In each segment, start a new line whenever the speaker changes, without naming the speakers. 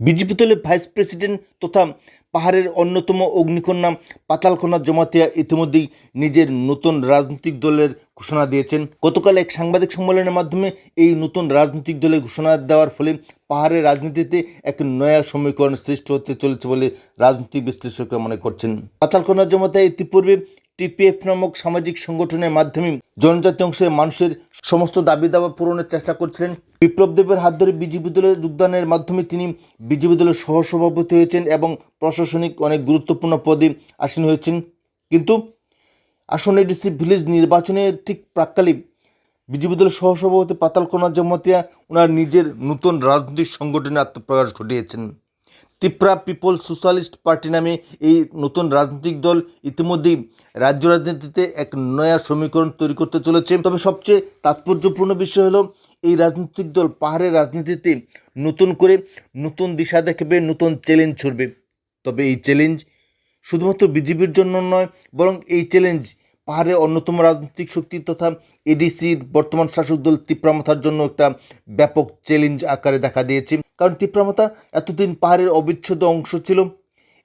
BJP দলের vice president তথা পাহাড়ের অন্যতম অগ্নিকন্যা পাতালকোনা জমাতিয়া ইতিমধ্যেই নিজের নতুন রাজনৈতিক দলের ঘোষণা দিয়েছেন। গতকাল এক সাংবাদিক সম্মেলনের মাধ্যমে এই নতুন রাজনৈতিক দলের ঘোষণা দেওয়ার ফলে পাহাড়ের রাজনীতিতে এক নয়া সমীকরণ সৃষ্টি হতে চলেছে বলে রাজনৈতিক বিশ্লেষকরা মনে করছেন। পাতালকোনা জমাতিয়া ইতিপূর্বে টিপিএফ নামক সামাজিক সংগঠনের মাধ্যমে জনজাতি অংশের মানুষের সমস্ত দাবি দাবা পূরণের চেষ্টা করছিলেন। বিপ্লব দেবের হাত ধরে বিজেপি দলে যোগদানের মাধ্যমে তিনি বিজেপি দলের সহসভাপতি হয়েছেন এবং প্রশাসনিক অনেক গুরুত্বপূর্ণ পদে আসীন হয়েছেন। কিন্তু আসন্ন ডিসি ভিলেজ নির্বাচনের ঠিক প্রাককালে বিজেপি দলের সহসভাপতি পাতালকোনা জমাতিয়া ওনার নিজের নতুন রাজনৈতিক সংগঠনে আত্মপ্রকাশ ঘটিয়েছেন। তিপ্রা পিপল সোশ্যালিস্ট পার্টি নামে এই নতুন রাজনৈতিক দল ইতিমধ্যেই রাজ্য রাজনীতিতে এক নয়া সমীকরণ তৈরি করতে চলেছে। তবে সবচেয়ে তাৎপর্যপূর্ণ বিষয় হলো, এই রাজনৈতিক দল পাহাড়ের রাজনীতিতে নতুন করে নতুন দিশা দেখবে, নতুন চ্যালেঞ্জ ছড়বে। তবে এই চ্যালেঞ্জ শুধুমাত্র বিজেপির জন্য নয়, বরং এই চ্যালেঞ্জ পাহাড়ের অন্যতম রাজনৈতিক শক্তি তথা এডিসির বর্তমান শাসক দল তিপ্রামাথার জন্য একটা ব্যাপক চ্যালেঞ্জ আকারে দেখা দিয়েছে। কারণ তিপ্রামাথা এতদিন পাহাড়ের অবিচ্ছেদ্য অংশ ছিল।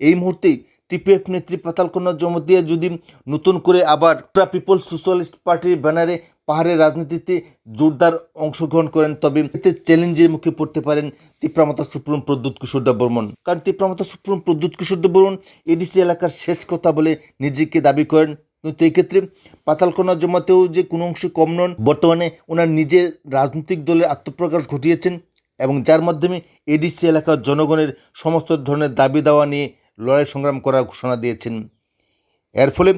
এই মুহূর্তেই টিপিএফ নেত্রী পাতালকন্যা জমতিয়া যদি নতুন করে আবার প্রা পিপল সোশ্যালিস্ট পার্টির ব্যানারে পাহাড়ের রাজনীতিতে জোরদার অংশগ্রহণ করেন, তবে এতে চ্যালেঞ্জের মুখে পড়তে পারেন তিপ্রামাতা সুপ্রম প্রদ্যুৎ কিশোর বর্মন কারণ তিপ্রামাতা সুপ্রম প্রদ্যুৎ কিশোর বর্মন এডিসি এলাকার শেষ কথা বলে নিজেকে দাবি করেন। কিন্তু এই ক্ষেত্রে পাতালকোনা জমাতেও যে কোনো অংশে কম নন, বর্তমানে ওনার নিজের রাজনৈতিক দলের আত্মপ্রকাশ ঘটিয়েছেন এবং যার মাধ্যমে এডিসি এলাকার জনগণের সমস্ত ধরনের দাবি দাওয়া নিয়ে লড়াই সংগ্রাম করার ঘোষণা দিয়েছেন। এর ফলে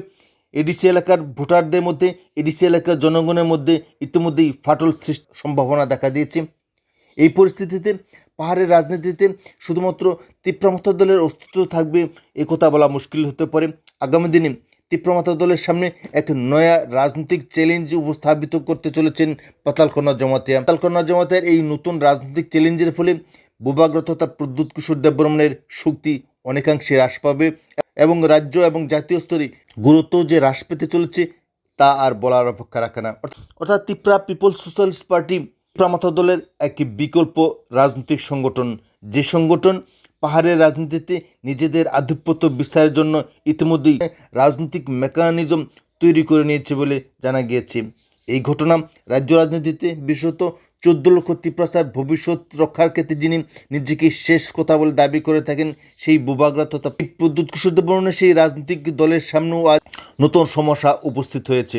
এডিসি এলাকার ভোটারদের মধ্যে, এডিসি এলাকার জনগণের মধ্যে ইতিমধ্যেই ফাটল সৃষ্টি সম্ভাবনা দেখা দিয়েছে। এই পরিস্থিতিতে পাহাড়ের রাজনীতিতে শুধুমাত্র তিপ্রামথা দলের অস্তিত্ব থাকবে, এ কথা বলা মুশকিল হতে পারে। আগামী দিনে তিপ্রামথা দলের সামনে এক নয়া রাজনৈতিক চ্যালেঞ্জ উপস্থাপিত করতে চলেছেন পাতালকন্যা জমাতিয়া পাতালকন্যা জমাতিয়ার এই নতুন রাজনৈতিক চ্যালেঞ্জের ফলে ভূভাগ্র তথা প্রদ্যুৎ কিশোর দেববর্মনের শক্তি অনেকাংশে হ্রাস পাবে এবং রাজ্য এবং জাতীয় স্তরে গুরুত্ব যে হ্রাস পেতে চলেছে তা আর বলার অপেক্ষা রাখে না। অর্থাৎ তিপ্রা পিপল সোশ্যালিস্ট পার্টি প্রামাথা দলের একটি বিকল্প রাজনৈতিক সংগঠন। যে সংগঠন পাহাড়ের রাজনীতিতে নিজেদের আধিপত্য বিস্তারের জন্য ইতিমধ্যেই রাজনৈতিক মেকানিজম তৈরি করে নিয়েছে বলে জানা গিয়েছে। এই ঘটনা রাজ্য রাজনীতিতে বিশেষত চোদ্দ লক্ষ তিপ্রাসার ভবিষ্যৎ রক্ষার ক্ষেত্রে যিনি নিজেকে শেষ কথা বলে দাবি করে থাকেন, সেই বুবাগ্রা তথা কিশোর দেববর্মনের সেই রাজনৈতিক দলের সামনেও আজ নতুন সমস্যা উপস্থিত হয়েছে।